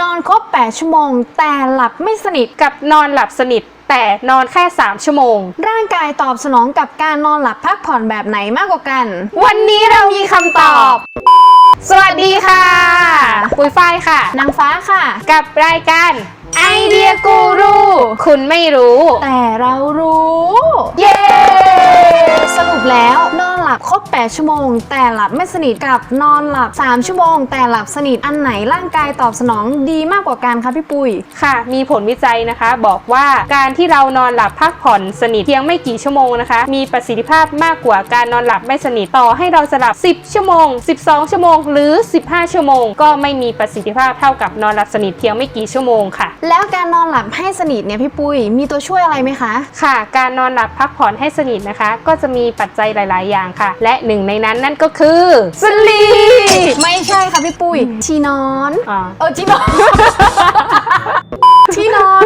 นอนครบ 8 ชั่วโมง แต่หลับไม่สนิท กับนอนหลับสนิท แต่นอนแค่ 3 ชั่วโมง ร่างกายตอบสนองกับการนอนหลับพักผ่อนแบบไหนมากกว่ากัน วันนี้เรามีคำตอบ สวัสดีค่ะ ปุยฝ้ายค่ะ นางฟ้าค่ะ กับรายการไอเดียกูรูคุณไม่รู้ แต่เรารู้ เย้ สรุปแล้วนอนห ลับครบ 8 ชั่วโมง แต่หลับไม่สนิทกับนอนหลับ 3 ชั่วโมง แต่หลับสนิทอันไหนร่างกายตอบสนองดีมากกว่ากันคะพี่ปุ้ยค่ะ มีผลวิจัยนะคะ บอกว่าการที่เรานอนหลับพักผ่อนสนิทเพียงไม่กี่ชั่วโมงนะคะ มีประสิทธิภาพมากกว่าการนอนหลับไม่สนิทต่อให้เราจะหลับ 10 ชั่วโมง 12 ชั่วโมง หรือ 15 ชั่วโมง ก็ไม่มีประสิทธิภาพเท่ากับนอนหลับสนิทเพียงไม่กี่ชั่วโมงค่ะ แล้วการนอนหลับให้สนิทเนี่ยพี่ปุ้ยมีตัวช่วยอะไรไหมคะ ค่ะ การนอนหลับพักผ่อนให้สนิทนะคะ ก็จะมีปัจจัยหลาย ๆ อย่างค่ะและหนึ่งในนั้นนั่นก็คือสลีปไม่ใช่ค่ะพี่ปุ้ยที่นอนอ่าเออที่นอนที่นอนค่ะ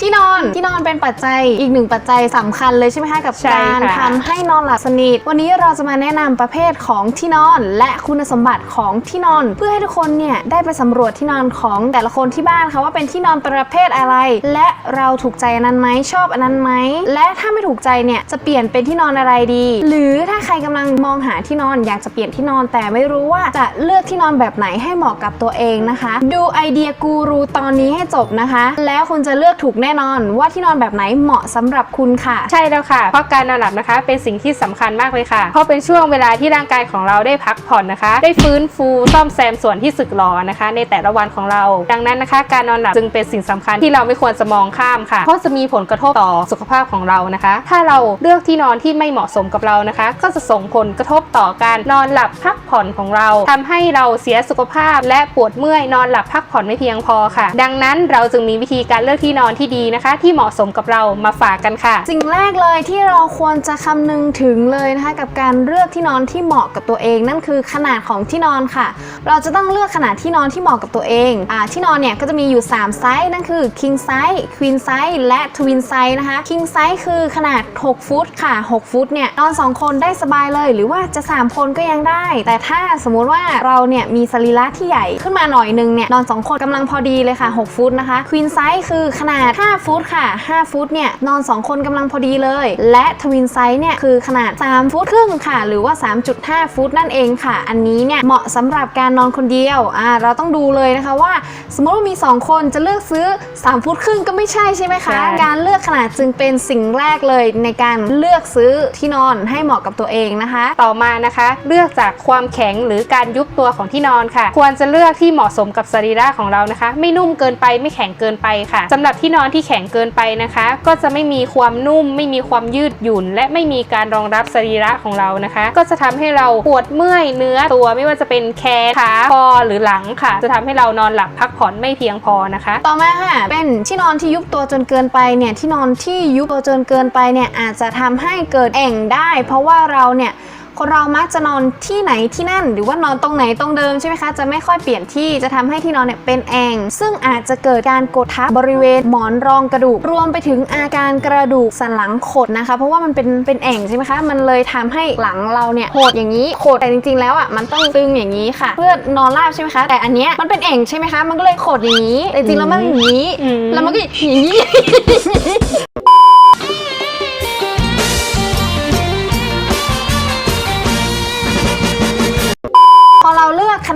ที่นอนที่นอนเป็นปัจจัยอีกหนึ่งปัจจัยสำคัญเลยใช่ไหมคะกับใช่การค่ะทำให้นอนหลับสนิทวันนี้เราจะมาแนะนำประเภทของที่นอน และคุณสมบัติของที่นอน เพื่อให้ทุกคนเนี่ยได้ไปสำรวจที่นอนของแต่ละคนที่บ้านค่ะว่าเป็นที่นอนประเภทอะไร และเราถูกใจอันนั้นไหมชอบอันนั้นไหมและถ้าไม่ถูกใจเนี่ยจะเปลี่ยนเป็นที่นอนอะไรดี หรือถ้าใครกำลังมองหาที่นอนอยากจะเปลี่ยนที่นอนแต่ไม่รู้ว่าจะเลือกที่นอนแบบไหนให้เหมาะกับตัวเองนะคะ ดูไอเดียกูรูตอนนี้ให้จบนะคะ แล้วคุณจะเลือกถูกแน่นอนว่าที่นอนแบบไหนเหมาะสำหรับคุณค่ะ ใช่แล้วค่ะ เพราะการนอนหลับนะคะเป็นสิ่งที่สำคัญมากเลยค่ะ เพราะเป็นช่วงเวลาที่ร่างกายของเราได้พักผ่อนนะคะ ได้ฟื้นฟูซ่อมแซมส่วนที่สึกหรอนะคะ ในแต่ละวันของเรา ดังนั้นนะคะ การนอนหลับจึงเป็นสิ่งสำคัญที่เราไม่ควรจะมองข้ามค่ะ เพราะจะมีผลกระทบต่อสุขภาพของเรานะคะ ถ้าเราเลือกที่นอนที่ไม่เหมาะสมกับเรานะคะ ก็จะส่งผลกระทบต่อการนอนหลับพักผ่อนของเราทำให้เราเสียสุขภาพและปวดเมื่อยนอนหลับพักผ่อนไม่เพียงพอค่ะ ดังนั้นเราจึงมีวิธีการเลือกที่นอนที่ที่ดีนะคะ ที่เหมาะสมกับเรามาฝากกันค่ะ สิ่งแรกเลยที่เราควรจะคำนึงถึงเลยนะคะ กับการเลือกที่นอนที่เหมาะกับตัวเอง นั่นคือขนาดของที่นอนค่ะ เราจะต้องเลือกขนาดที่นอนที่เหมาะกับตัวเองอ่าที่นอนเนี่ยก็จะมีอยู่ 3 ไซส์นั่นคือ king size queen size และ twin size นะคะ king size คือขนาด 6 ฟุตค่ะ 6 ฟุตเนี่ยนอน 2 คนได้สบายเลย หรือว่าจะ 3 คนก็ยังได้ แต่ถ้าสมมุติว่าเราเนี่ยมีสรีระที่ใหญ่ขึ้นมาหน่อยนึงเนี่ยนอน 2 คนกำลังพอดีเลยค่ะ 6 ฟุตนะคะ queen size คือขนาด5ฟุตค่ะ5ฟุตเนี่ยนอน 2 คนกำลังพอดีเลย และ twin size เนี่ยคือขนาด 3 ฟุตครึ่งค่ะ หรือว่า 3.5 ฟุตนั่นเองค่ะ อันนี้เนี่ยเหมาะสำหรับการนอนคนเดียวอ่าเราต้องดูเลยนะคะว่า สมมติว่ามี 2 คนจะเลือกซื้อ 3 ฟุตครึ่งก็ไม่ใช่ใช่ไหมคะใช่การเลือกขนาดจึงเป็นสิ่งแรกเลยในการเลือกซื้อที่นอนให้เหมาะกับตัวเองนะคะ ต่อมานะคะ เลือกจากความแข็งหรือการยุบตัวของที่นอนค่ะ ควรจะเลือกที่เหมาะสมกับสรีระของเรานะคะ ไม่นุ่มเกินไปไม่แข็งเกินไปค่ะสำหรับที่นอนที่แข็งเกินไปนะคะ ก็จะไม่มีความนุ่ม ไม่มีความยืดหยุ่น และไม่มีการรองรับสรีระของเรานะคะ ก็จะทำให้เราปวดเมื่อยเนื้อตัวไม่ว่าจะเป็นแขนขาคอหรือหลังค่ะ จะทำให้เรานอนหลับพักผ่อนไม่เพียงพอนะคะ ต่อมาค่ะ เป็นที่นอนที่ยุบตัวจนเกินไปเนี่ยที่นอนที่ยุบตัวจนเกินไปเนี่ยอาจจะทำให้เกิดแอ่งได้ เพราะว่าเราเนี่ย คนเรามักจะนอนที่ไหนที่นั่น หรือว่านอนตรงไหนตรงเดิมใช่ไหมคะจะไม่ค่อยเปลี่ยนที่จะทำให้ที่นอนเนี่ยเป็นแอ่งซึ่งอาจจะเกิดการกดทับบริเวณหมอนรองกระดูก รวมไปถึงอาการกระดูกสันหลังขดนะคะ เพราะว่ามันเป็นเป็นแอ่งใช่ไหมคะ มันเลยทำให้หลังเราเนี่ยโหดอย่างนี้โขดแต่จริง ๆ แล้วอะมันต้องตึงอย่างนี้ค่ะ เพื่อนอนราบใช่ไหมคะ แต่อันเนี้ยมันเป็นแอ่งใช่ไหมคะ มันก็เลยโขดอย่างนี้แต่จริงๆแล้วมันอย่างนี้อืมแล้วมันก็อย่างนี้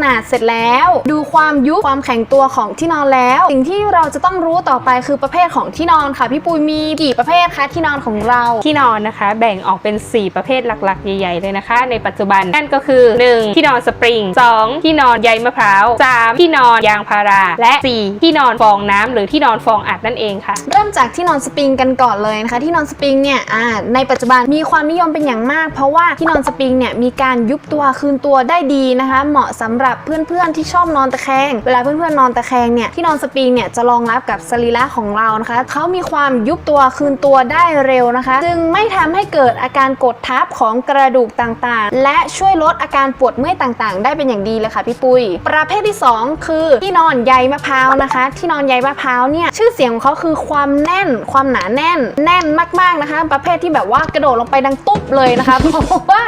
นาดเสร็จแล้ว ดูความยุบความแข็งตัวของที่นอนแล้ว สิ่งที่เราจะต้องรู้ต่อไปคือประเภทของที่นอนค่ะ พี่ปุยมีกี่ประเภทคะที่นอนของเราที่นอนนะคะ แบ่งออกเป็น 4 ประเภทหลักๆ ใหญ่ๆเลยนะคะ ในปัจจุบันนั่นก็คือ 1. ที่นอนสปริง 2. ที่นอนใยมะพร้าว 3. ที่นอนยางพารา และ 4. ที่นอนฟองน้ำหรือที่นอนฟองอัดนั่นเองค่ะ เริ่มจากที่นอนสปริงกันก่อนเลยนะคะ ที่นอนสปริงเนี่ยอ่าในปัจจุบันมีความนิยมเป็นอย่างมาก เพราะว่าที่นอนสปริงเนี่ยมีการยุบตัวคืนตัวได้ดีนะคะ เหมาะสำหรับเพื่อนๆที่ชอบนอนตะแคง เวลาเพื่อนๆนอนตะแคงเนี่ยที่นอนสปริงเนี่ยจะรองรับกับสรีระของเรานะคะเขามีความยุบตัวคืนตัวได้เร็วนะคะ จึงไม่ทำให้เกิดอาการกดทับของกระดูกต่างๆ และช่วยลดอาการปวดเมื่อยต่างๆ ได้เป็นอย่างดีเลยค่ะพี่ปุ้ย ประเภทที่สองคือที่นอนใยมะพร้าวนะคะ ที่นอนใยมะพร้าวเนี่ยชื่อเสียงของเขาคือความแน่น ความหนาแน่น แน่นมากๆนะคะ ประเภทที่แบบว่ากระโดดลงไปดังตุ๊บเลยนะคะเพราะว่า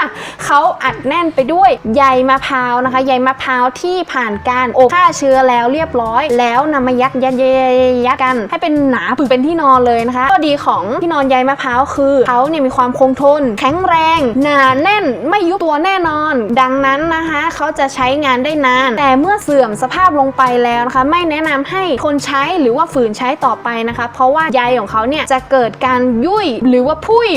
เขาอัดแน่นไปด้วยใยมะพร้าวนะคะใยมะพร้าววที่ผ่านการอบฆ่าเชื้อแล้วเรียบร้อย แล้วนำมายัดยัดยัดยัดยัดกัน ให้เป็นหนาปึกเป็นที่นอนเลยนะคะข้อดีของที่นอนใยมะพร้าวคือเขาเนี่ยมีความคงทน แข็งแรง หนาแน่นไม่ยุบตัวแน่นอน ดังนั้นนะคะเขาจะใช้งานได้นาน แต่เมื่อเสื่อมสภาพลงไปแล้วนะคะ ไม่แนะนำให้คนใช้หรือว่าฝืนใช้ต่อไปนะคะ เพราะว่าใยของเขาเนี่ยจะเกิดการยุ่ยหรือว่าพุย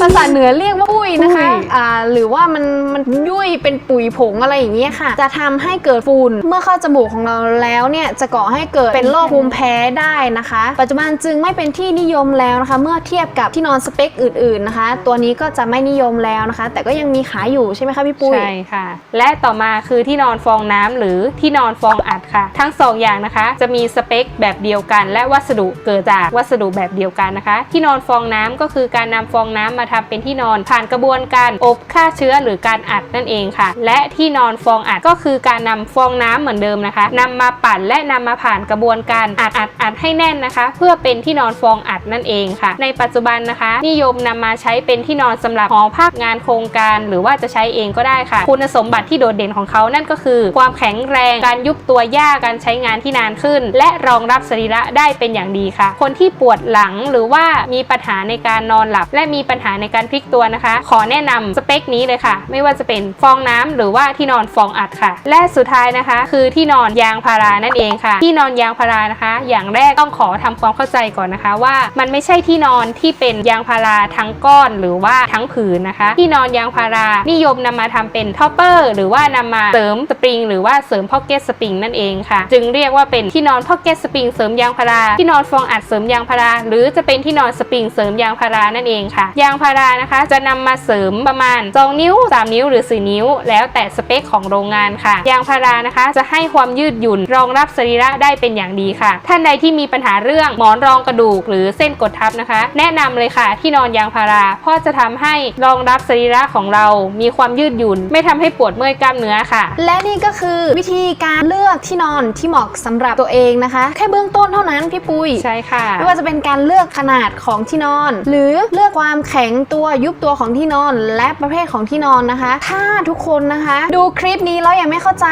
ภาษาเหนือเรียกว่าพุยนะคะพุยอ่าหรือว่ามันมันยุ่ยเป็นปุ๋ยผงอะไรอย่างเงี้ยค่ะจะทำให้เกิดฝุ่นเมื่อเข้าจมูกของเราแล้วเนี่ยจะก่อให้เกิดเป็นโรคภูมิแพ้ได้นะคะ ปัจจุบันจึงไม่เป็นที่นิยมแล้วนะคะ เมื่อเทียบกับที่นอนสเปคอื่นๆนะคะ ตัวนี้ก็จะไม่นิยมแล้วนะคะ แต่ก็ยังมีขายอยู่ใช่ไหมคะพี่ปุ้ยใช่ค่ะ และต่อมาคือที่นอนฟองน้ำหรือที่นอนฟองอัดค่ะ ทั้งสองอย่างนะคะ จะมีสเปคแบบเดียวกัน และวัสดุเกิดจากวัสดุแบบเดียวกันนะคะ ที่นอนฟองน้ำก็คือการนำฟองน้ำมาทำเป็นที่นอนผ่านกระบวนการอบฆ่าเชื้อหรือการอัดนั่นเองค่ะ และที่นอนฟองอัดก็คือการนำฟองน้ำเหมือนเดิมนะคะนำมาปั่นและนำมาผ่านกระบวนการอัดอัดอัดให้แน่นนะคะ เพื่อเป็นที่นอนฟองอัดนั่นเองค่ะ ในปัจจุบันนะคะ นิยมนำมาใช้เป็นที่นอนสำหรับหอพักงานโครงการ หรือว่าจะใช้เองก็ได้ค่ะ คุณสมบัติที่โดดเด่นของเขานั่นก็คือ ความแข็งแรงการยุบตัวยากการใช้งานที่นานขึ้น และรองรับสรีระได้เป็นอย่างดีค่ะ คนที่ปวดหลังหรือว่ามีปัญหาในการนอนหลับ และมีปัญหาในการพลิกตัวนะคะ ขอแนะนำสเปคนี้เลยค่ะ ไม่ว่าจะเป็นฟองน้ำหรือว่าที่นอนฟองอัดค่ะและสุดท้ายนะคะ คือที่นอนยางพารานั่นเองค่ะ ที่นอนยางพารานะคะ อย่างแรกต้องขอทำความเข้าใจก่อนนะคะ ว่ามันไม่ใช่ที่นอนที่เป็นยางพาราทั้งก้อนหรือว่าทั้งผืนนะคะ ที่นอนยางพารานิยมนำมาทำเป็นท็อปเปอร์หรือว่านำมาเสริมสปริง หรือว่าเสริมพ็อกเก็ตสปริงนั่นเองค่ะ จึงเรียกว่าเป็นที่นอนพ็อกเก็ตสปริงเสริมยางพาราที่นอนฟองอัดเสริมยางพารา หรือจะเป็นที่นอนสปริงเสริมยางพารานั่นเองค่ะ ยางพารานะคะ จะนำมาเสริมประมาณ2นิ้ว 3 นิ้วหรือ 4 นิ้ว แล้วแต่สเปคของโรงงานค่ะ ยางพารานะคะ จะให้ความยืดหยุ่นรองรับสรีระได้เป็นอย่างดีค่ะ ท่านใดที่มีปัญหาเรื่องหมอนรองกระดูก หรือเส้นกดทับนะคะ แนะนำเลยค่ะ ที่นอนยางพาราเพราะจะทำให้รองรับสรีระของเรา มีความยืดหยุ่น ไม่ทำให้ปวดเมื่อยกล้ามเนื้อค่ะ และนี่ก็คือวิธีการเลือกที่นอนที่เหมาะสำหรับตัวเองนะคะ แค่เบื้องต้นเท่านั้นพี่ปุ้ยใช่ค่ะไม่ว่าจะเป็นการเลือกขนาดของที่นอน หรือเลือกความแข็งตัวยุบตัวของที่นอน และประเภทของที่นอนนะคะ ถ้าทุกคนนะคะ ดูคลิปนี้แล้วยังไม่เข้าใจ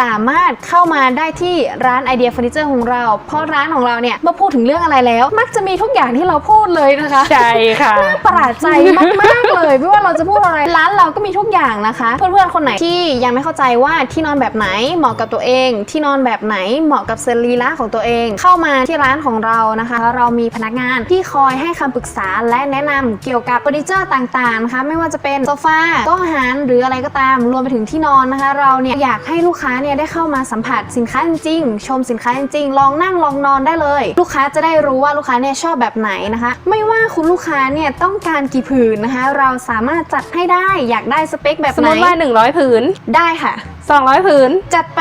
สามารถเข้ามาได้ที่ร้านไอเดียเฟอร์นิเจอร์ของเรา เพราะร้านของเราเนี่ยเมื่อพูดถึงเรื่องอะไรแล้ว มักจะมีทุกอย่างที่เราพูดเลยนะคะใช่ค่ะประหลาดใจมากๆเลยไม่ว่าเราจะพูดอะไรร้านเราก็มีทุกอย่างนะคะ เพื่อนๆคนไหนที่ยังไม่เข้าใจว่าที่นอนแบบไหนเหมาะกับตัวเอง ที่นอนแบบไหนเหมาะกับสรีระของตัวเอง เข้ามาที่ร้านของเรานะคะ เรามีพนักงานที่คอยให้คำปรึกษาและแนะนำเกี่ยวกับเฟอร์นิเจอร์ต่างๆนะคะไม่ว่าจะเป็นโซฟาโต๊ะอาหารหรืออะไรก็ตามรวมไปถึงที่นอนนะคะ เราเนี่ยอยากให้ลูกค้าเนี่ยได้เข้ามาสัมผัสสินค้าจริงๆชมสินค้าจริงๆลองนั่งลองนอนได้เลย ลูกค้าจะได้รู้ว่าลูกค้าเนี่ยชอบแบบไหนนะคะ ไม่ว่าคุณลูกค้าเนี่ยต้องการกี่ผืนนะคะ เราสามารถจัดให้ได้อยากได้สเปคแบบสมไหนมติว่า 100 ผืนได้ค่ะ 200 ผืนจัดไป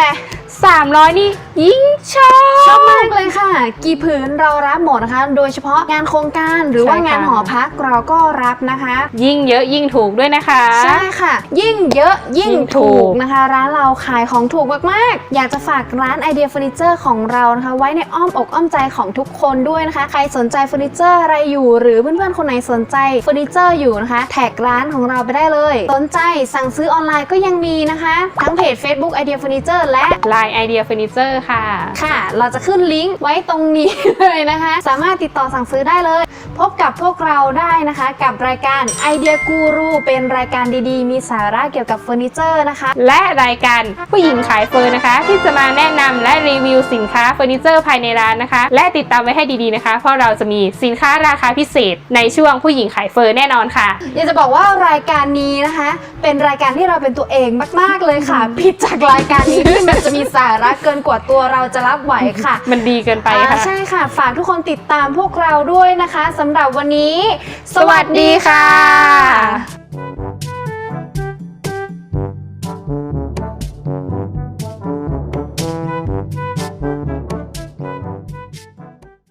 300 นี่ยิ่งชอบชอบมากเลยค่ะ กี่ผืนเรารับหมดนะคะ โดยเฉพาะงานโครงการหรือว่าใช่ค่ะงานหอพักเราก็รับนะคะ ยิ่งเยอะยิ่งถูกด้วยนะคะ ใช่ค่ะ ยิ่งเยอะยิ่งยิ่งถูถูกกนะคะ ร้านเราขายของถูกมากๆ อยากจะฝากร้านไอเดียเฟอร์นิเจอร์ของเรานะคะ ไว้ในอ้อมอกอ้อมใจของทุกคนด้วยนะคะ ใครสนใจเฟอร์นิเจอร์อะไรอยู่ หรือเพื่อนๆคนไหนสนใจเฟอร์นิเจอร์อยู่นะคะ แท็กร้านของเราไปได้เลย สนใจสั่งซื้อออนไลน์ก็ยังมีนะคะ ทั้งเพจ Facebook ไอเดียเฟอร์นิเจอร์และลายไอเดียเฟอร์นิเจอร์ค่ะ ค่ะ เราจะขึ้นลิงก์ไว้ตรงนี้เลยนะคะ สามารถติดต่อสั่งซื้อได้เลย พบกับพวกเราได้นะคะ กับรายการไอเดียกูรูเป็นรายการดีๆ มีสาระเกี่ยวกับเฟอร์นิเจอร์นะคะ และรายการผู้หญิงขายเฟอร์นะคะ ที่จะมาแนะนำและรีวิวสินค้าเฟอร์นิเจอร์ภายในร้านนะคะ และติดตามไว้ให้ดีๆนะคะ เพราะเราจะมีสินค้าราคาพิเศษ ในช่วงผู้หญิงขายเฟอร์แน่นอนค่ะ อยากจะบอกว่ารายการนี้นะคะ เป็นรายการที่เราเป็นตัวเองมาก ๆเลยค่ะ ผิดจากรายการนี้ที่มันจะมีสาระเกินกว่าตัวเราจะรับไหวค่ะ มันดีเกินไปอ่าค่ะใช่ค่ะ ฝากทุกคนติดตามพวกเราด้วยนะคะสำหรับวันนี้ สวัสดีค่ะ